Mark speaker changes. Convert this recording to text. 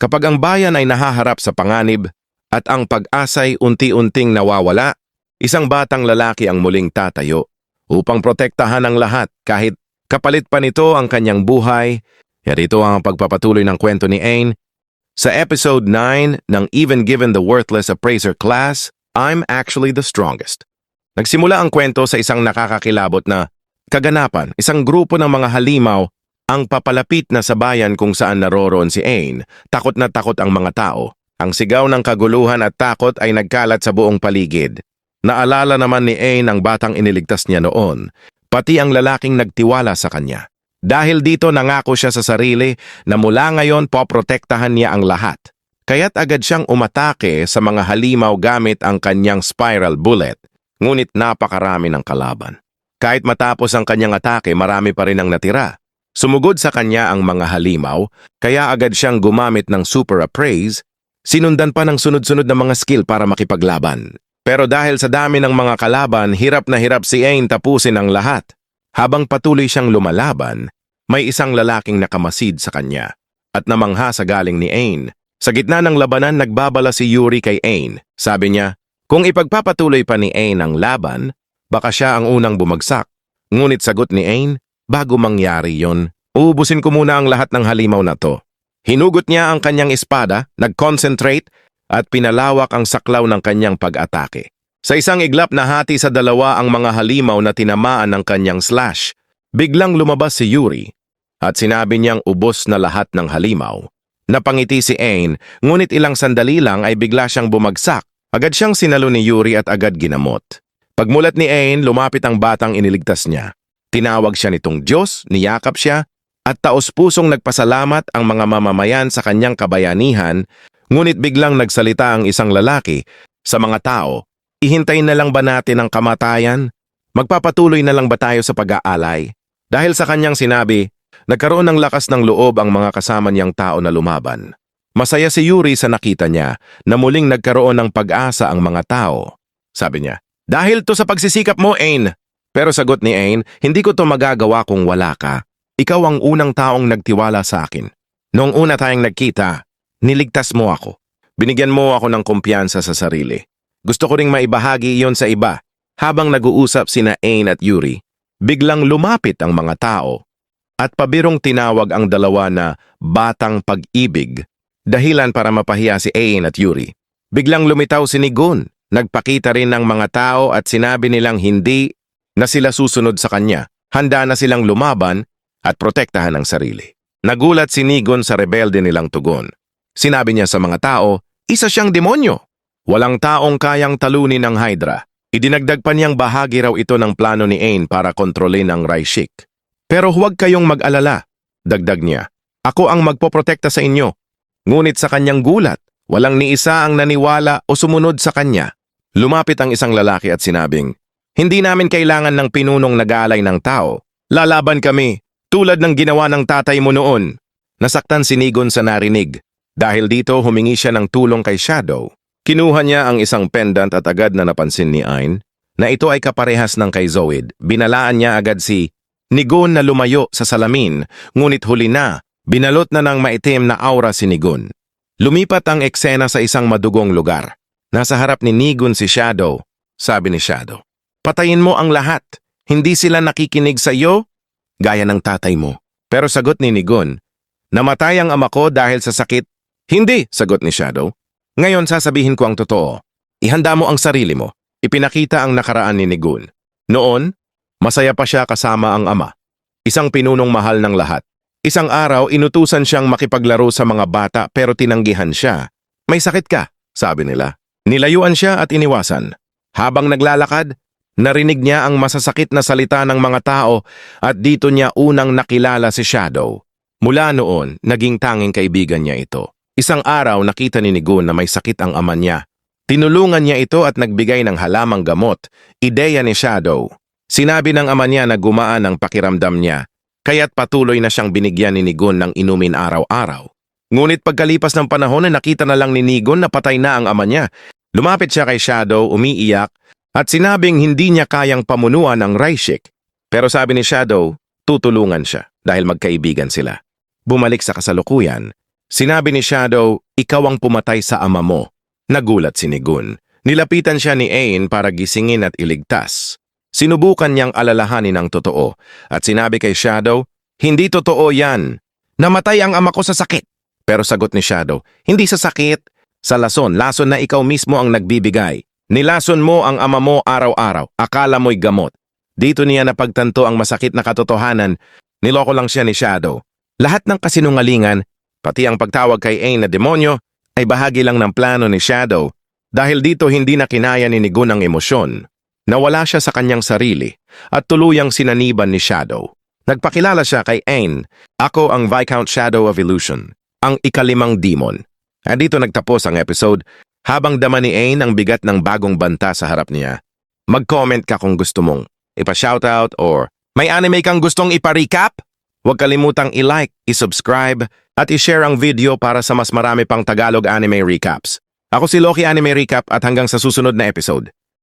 Speaker 1: Kapag ang bayan ay nahaharap sa panganib at ang pag-asay unti-unting nawawala, isang batang lalaki ang muling tatayo upang protektahan ang lahat kahit kapalit pa nito ang kanyang buhay. Yarito ang pagpapatuloy ng kwento ni Ain. Sa episode 9 ng Even Given the Worthless Appraiser class, I'm actually the strongest. Nagsimula ang kwento sa isang nakakakilabot na kaganapan, isang grupo ng mga halimaw ang papalapit na sa bayan kung saan naroroon si Ain. Takot na takot ang mga tao. Ang sigaw ng kaguluhan at takot ay nagkalat sa buong paligid. Naalala naman ni Ain ang batang iniligtas niya noon, pati ang lalaking nagtiwala sa kanya. Dahil dito nangako siya sa sarili na mula ngayon poprotektahan niya ang lahat. Kaya't agad siyang umatake sa mga halimaw gamit ang kanyang spiral bullet, ngunit napakarami ng kalaban. Kahit matapos ang kanyang atake, marami pa rin ang natira. Sumugod sa kanya ang mga halimaw, kaya agad siyang gumamit ng super appraise, sinundan pa ng sunod-sunod na mga skill para makipaglaban. Pero dahil sa dami ng mga kalaban, hirap na hirap si Ain tapusin ang lahat. Habang patuloy siyang lumalaban, may isang lalaking nakamasid sa kanya at namangha sa galing ni Ain. Sa gitna ng labanan, nagbabala si Yuri kay Ain. Sabi niya, kung ipagpapatuloy pa ni Ain ang laban, baka siya ang unang bumagsak. Ngunit sagot ni Ain, bago mangyari yon, uubusin ko muna ang lahat ng halimaw na to. Hinugot niya ang kanyang espada, nag-concentrate, at pinalawak ang saklaw ng kanyang pag-atake. Sa isang iglap na hati sa dalawa ang mga halimaw na tinamaan ng kanyang slash, biglang lumabas si Yuri at sinabi niyang ubos na lahat ng halimaw. Napangiti si Ain, ngunit ilang sandali lang ay bigla siyang bumagsak. Agad siyang sinalo ni Yuri at agad ginamot. Pagmulat ni Ain, lumapit ang batang iniligtas niya. Tinawag siya nitong Diyos, niyakap siya, at taos-pusong nagpasalamat ang mga mamamayan sa kanyang kabayanihan, ngunit biglang nagsalita ang isang lalaki sa mga tao Ihintay na lang ba natin ang kamatayan? Magpapatuloy na lang ba tayo sa pag-aalay? Dahil sa kanyang sinabi, nagkaroon ng lakas ng loob ang mga kasama niyang tao na lumaban. Masaya si Yuri sa nakita niya na muling nagkaroon ng pag-asa ang mga tao. Sabi niya, dahil to sa pagsisikap mo, Ain. Pero sagot ni Ain, hindi ko to magagawa kung wala ka. Ikaw ang unang taong nagtiwala sa akin. Noong una tayong nagkita, niligtas mo ako. Binigyan mo ako ng kumpiyansa sa sarili. Gusto ko ring maibahagi iyon sa iba. Habang nag-uusap sina Ain at Yuri, biglang lumapit ang mga tao at pabirong tinawag ang dalawa na batang pag-ibig dahilan para mapahiya si Ain at Yuri. Biglang lumitaw si Nigun, nagpakita rin ng mga tao at sinabi nilang hindi na sila susunod sa kanya. Handa na silang lumaban at protektahan ang sarili. Nagulat si Nigun sa rebelde nilang tugon. Sinabi niya sa mga tao, isa siyang demonyo. Walang taong kayang talunin ng Hydra. Idinagdag pa niyang bahagi raw ito ng plano ni Ain para kontrolin ang Raishik. Pero huwag kayong mag-alala, dagdag niya. Ako ang magpoprotekta sa inyo. Ngunit sa kanyang gulat, walang ni isa ang naniwala o sumunod sa kanya. Lumapit ang isang lalaki at sinabing, Hindi namin kailangan ng pinunong nag-aalay ng tao. Lalaban kami, tulad ng ginawa ng tatay mo noon. Nasaktan si Nigon sa narinig. Dahil dito humingi siya ng tulong kay Shadow. Kinuha niya ang isang pendant at agad na napansin ni Ain na ito ay kaparehas ng kay Zoid. Binalaan niya agad si Nigon na lumayo sa salamin, ngunit huli na, binalot na ng maitim na aura si Nigon. Lumipat ang eksena sa isang madugong lugar. Nasa harap ni Nigon si Shadow. Sabi ni Shadow, Patayin mo ang lahat. Hindi sila nakikinig sa iyo? Gaya ng tatay mo. Pero sagot ni Nigon, Namatay ang ama ko dahil sa sakit. Hindi, sagot ni Shadow. Ngayon sasabihin ko ang totoo. Ihanda mo ang sarili mo. Ipinakita ang nakaraan ni Nigun. Noon, masaya pa siya kasama ang ama. Isang pinunong mahal ng lahat. Isang araw, inutusan siyang makipaglaro sa mga bata pero tinanggihan siya. May sakit ka, sabi nila. Nilayuan siya at iniwasan. Habang naglalakad, narinig niya ang masasakit na salita ng mga tao at dito niya unang nakilala si Shadow. Mula noon, naging tanging kaibigan niya ito. Isang araw nakita ni Nigun na may sakit ang ama niya. Tinulungan niya ito at nagbigay ng halamang gamot, ideya ni Shadow. Sinabi ng ama niya na gumaan ang pakiramdam niya, kaya't patuloy na siyang binigyan ni Nigun ng inumin araw-araw. Ngunit pagkalipas ng panahon na nakita na lang ni Nigun na patay na ang ama niya, lumapit siya kay Shadow, umiiyak, at sinabing hindi niya kayang pamunuan ang Raishik. Pero sabi ni Shadow, tutulungan siya dahil magkaibigan sila. Bumalik sa kasalukuyan, Sinabi ni Shadow, ikaw ang pumatay sa ama mo. Nagulat si Nigun. Nilapitan siya ni Ain para gisingin at iligtas. Sinubukan niyang alalahanin ang totoo at sinabi kay Shadow, hindi totoo yan. Namatay ang ama ko sa sakit. Pero sagot ni Shadow, hindi sa sakit. Sa lason, lason na ikaw mismo ang nagbibigay. Nilason mo ang ama mo araw-araw. Akala mo'y gamot. Dito niya napagtanto ang masakit na katotohanan. Niloko lang siya ni Shadow. Lahat ng kasinungalingan, pati ang pagtawag kay Ain na demonyo, ay bahagi lang ng plano ni Shadow. Dahil dito hindi na kinaya ni Nigun ang emosyon. Nawala siya sa kanyang sarili at tuluyang sinaniban ni Shadow. Nagpakilala siya kay Ain, ako ang Viscount Shadow of Illusion, ang ikalimang demon. At dito nagtapos ang episode habang dama ni Ain ang bigat ng bagong banta sa harap niya. Mag-comment ka kung gusto mong ipa-shoutout or may anime kang gustong ipa-recap? Huwag kalimutang i-like, i-subscribe at i-share ang video para sa mas marami pang Tagalog anime recaps. Ako si Loki Anime Recap at hanggang sa susunod na episode.